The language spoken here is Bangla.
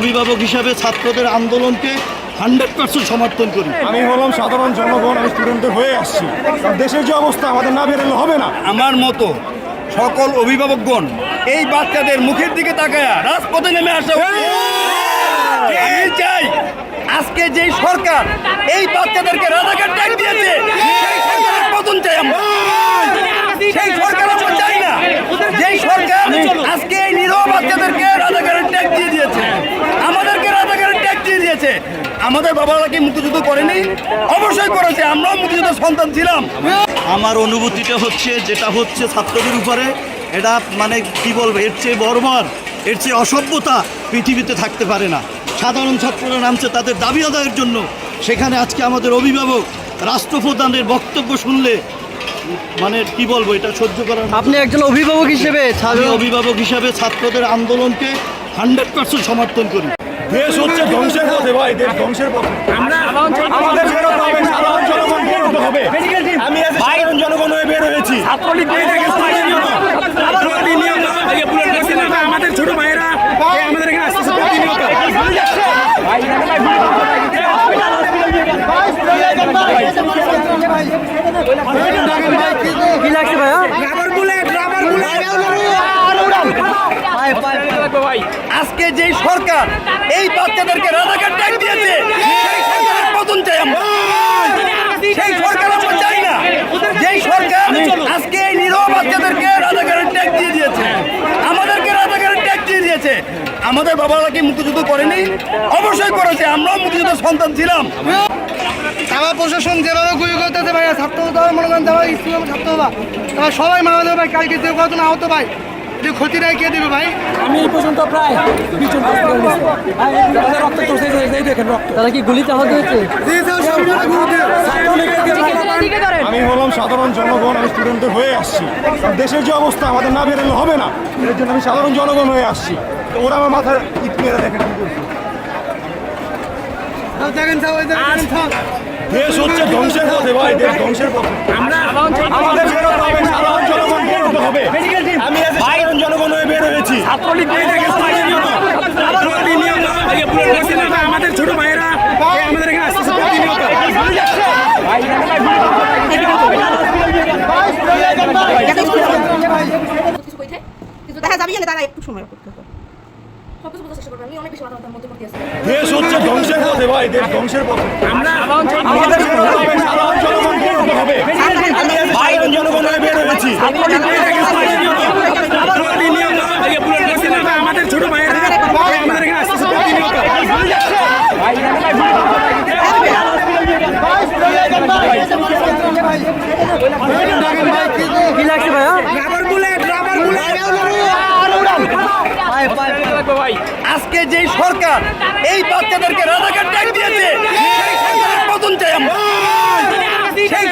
অভিভাবক হিসাবে ছাত্রদের আন্দোলনকে হান্ড্রেড পার্সেন্ট সমর্থন করি। আমি হলাম সাধারণ জনগণ আমি স্টুডেন্টদের হয়ে আসছি। দেশের যে অবস্থা আমাদের না বেরোলে হবে না। আমার মতো সকল অভিভাবকগণ এই বাচ্চাদের মুখের দিকে তাকায় রাজপথে নেমে আসা। আমি চাই আজকে যে সরকার এই বাচ্চাদেরকে রাজাকার ট্যাগ দিয়েছে সেই সরকারের পতন চাই আমরা সেই সরকার আমরা চাই না যেই সরকার আজকে এই নিরহ বাচ্চাদেরকে রাজাকারের ট্যাগ দিয়ে দিয়েছে আমাদেরকে রাজাকারের ট্যাগ দিয়ে দিয়েছে আমাদের বাবারা কি মুক্তিযুদ্ধ করেনি? অবশ্যই করেছে আমরাও মুক্তিযুদ্ধ সন্তান ছিলাম। আমার অনুভূতিটা হচ্ছে যেটা হচ্ছে ছাত্রদের উপরে এটা মানে কি বলব এর চেয়ে বর্বর এর চেয়ে অসভ্যতা পৃথিবীতে থাকতে পারে না। সাধারণ ছাত্ররা নামছে তাদের দাবি আদায়ের জন্য। সেখানে আজকে আমাদের অভিভাবক রাষ্ট্রপ্রধানের বক্তব্য শুনলে মানে কি বলব এটা সহ্য করার আপনি একজন অভিভাবক হিসেবে অভিভাবক হিসাবে ছাত্রদের আন্দোলনকে হান্ড্রেড পার্সেন্ট সমর্থন করি। দেশ হচ্ছে ধ্বংসের পথে ভাই দেশ ধ্বংসের পথে। আমাদের বেরোতে হবে সাধারণ জনগণ বেরোতে হবে। আমি সাধারণ জনগণ হয়ে বের হয়েছি। আমাদের ছোট ভাইয়েরা আমাদের এখানে আসতেছে প্রতিনিয়ত। কি লাগছে ভাইয়া রাবার বুলেট রাবার বুলেট পায়ে পায়ে আজকে যেই সরকার এই বাচ্চাদেরকে রাজাকার ট্যাগ দিয়েছে। সেই সরকারের পতন চাই আমরা। সেই সরকার আমরা চাই না। যেই সরকার আজকে এই নিরহ বাচ্চাদেরকে রাজাকারের ট্যাগ দিয়ে দিয়েছে। আমাদেরকে রাজাকারের ট্যাগ দিয়ে দিয়েছে। আমাদের বাবারা কি মুক্তিযুদ্ধ করেনি? অবশ্যই করেছে। আমরাও মুক্তিযুদ্ধ সন্তান ছিলাম। আমার প্রশাসন যেভাবে গুলি করতেছে ভাই ছাত্র মনে করেন যারা স্কুল ছাত্র তারা সবাই মারা দেবে ভাই, কালকে যে কতজন আহত ভাই এটা ক্ষতিটাই কে দেবে ভাই? আমি এই পর্যন্ত প্রায় রক্ত চলছে এই দেখেন রক্ত। তারা কি গুলিতে আহত হয়েছে? আমি হলাম সাধারণ জনগণ আমি স্টুডেন্টদের হয়ে আসছি। দেশের যে অবস্থা আমাদের না বেরোলে হবে না। এর জন্য আমি সাধারণ জনগণ হয়ে আসছি। তো ওরা আমার মাথায় ইট মেরে দেখেন দেশ হচ্ছে ধ্বংসের পথে ভাই দেশ ধ্বংসের পথে। আমরা আমাদের বেরোতে হবে সাধারণ জনগণ বেরোতে হবে আমি আজ সাধারণ জনগণ হয়ে বের হয়েছি ছাত্রলীগ এই দেখেন প্রতিনিয়ত প্রতিনিয়ত আমাদের ছোট ভাইয়েরা এই আমাদের এখানে আসতেছে প্রতিনিয়ত কিছু কইতে কিন্তু দেখা যাবে না তারা একটু সময় করতে হবে সব কিছু বোঝার চেষ্টা করবে আমি অনেক বেশি মাথার মধ্যে করতে আছি দেশ হচ্ছে ধ্বংসের পথে ভাই দেশ ধ্বংসের পথে। আমরা আমাদের বেরোতে হবে সাধারণ জনগণ বেরোতে হবে আমি আজ সাধারণ জনগণ হয়ে বের হয়েছি ছাত্রলীগ এই দেখেন প্রতিনিয়ত প্রতিনিয়ত আমাদের ছোট ভাইয়েরা এই আমাদের এখানে আসতেছে প্রতিনিয়ত কি লাগছে ভাইয়া রাবার বুলেট রাবার বুলেট পায়ে পায়ে আজকে যেই সরকার এই বাচ্চাদেরকে রাজাকার ডাক দিয়েছে সেই সরকারের পতন চাই আমরা। সেই